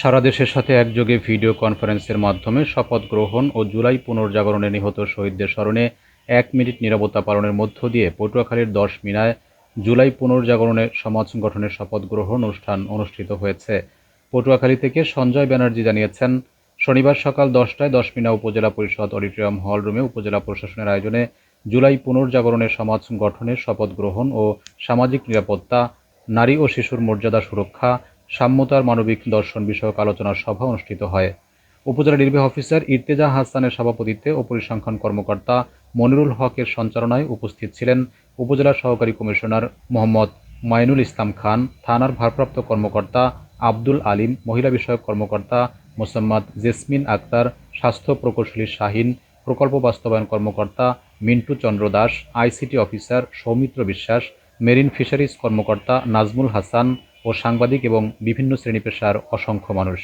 সারা দেশের সাথে একযোগে ভিডিও কনফারেন্সের মাধ্যমে শপথ গ্রহণ ও জুলাই পুনর্জাগরণে নিহত শহীদদের স্মরণে এক মিনিট নিরাপত্তা পালনের মধ্য দিয়ে পটুয়াখালীর দশ মিনায় জুলাই পুনর্জাগরণে সমাজ গঠনের শপথ গ্রহণ অনুষ্ঠান অনুষ্ঠিত হয়েছে। পটুয়াখালী থেকে সঞ্জয় ব্যানার্জি জানিয়েছেন, শনিবার সকাল দশটায় দশমিনা উপজেলা পরিষদ অডিটোরিয়াম হল রুমে উপজেলা প্রশাসনের আয়োজনে জুলাই পুনর্জাগরণের সমাজ গঠনের শপথ গ্রহণ ও সামাজিক নিরাপত্তা, নারী ও শিশুর মর্যাদা সুরক্ষা সাম্যতার মানবিক দর্শন বিষয়ক আলোচনার সভা অনুষ্ঠিত হয়। উপজেলা নির্বাহী অফিসার ইর্তেজা হাসানের সভাপতিত্বে ও পরিসংখ্যান কর্মকর্তা মনিরুল হকের সঞ্চালনায় উপস্থিত ছিলেন উপজেলা সহকারী কমিশনার মোহাম্মদ মাইনুল ইসলাম খান, থানার ভারপ্রাপ্ত কর্মকর্তা আব্দুল আলিম, মহিলা বিষয়ক কর্মকর্তা মোসাম্মদ জেসমিন আক্তার, স্বাস্থ্য প্রকৌশলী শাহিন, প্রকল্প বাস্তবায়ন কর্মকর্তা Mintu Chandra Das, ICT officer Soumitra Biswas marine fisheries কর্মকর্তা নাজমুল হাসান ও সাংবাদিক এবং বিভিন্ন শ্রেণি পেশার অসংখ্য মানুষ।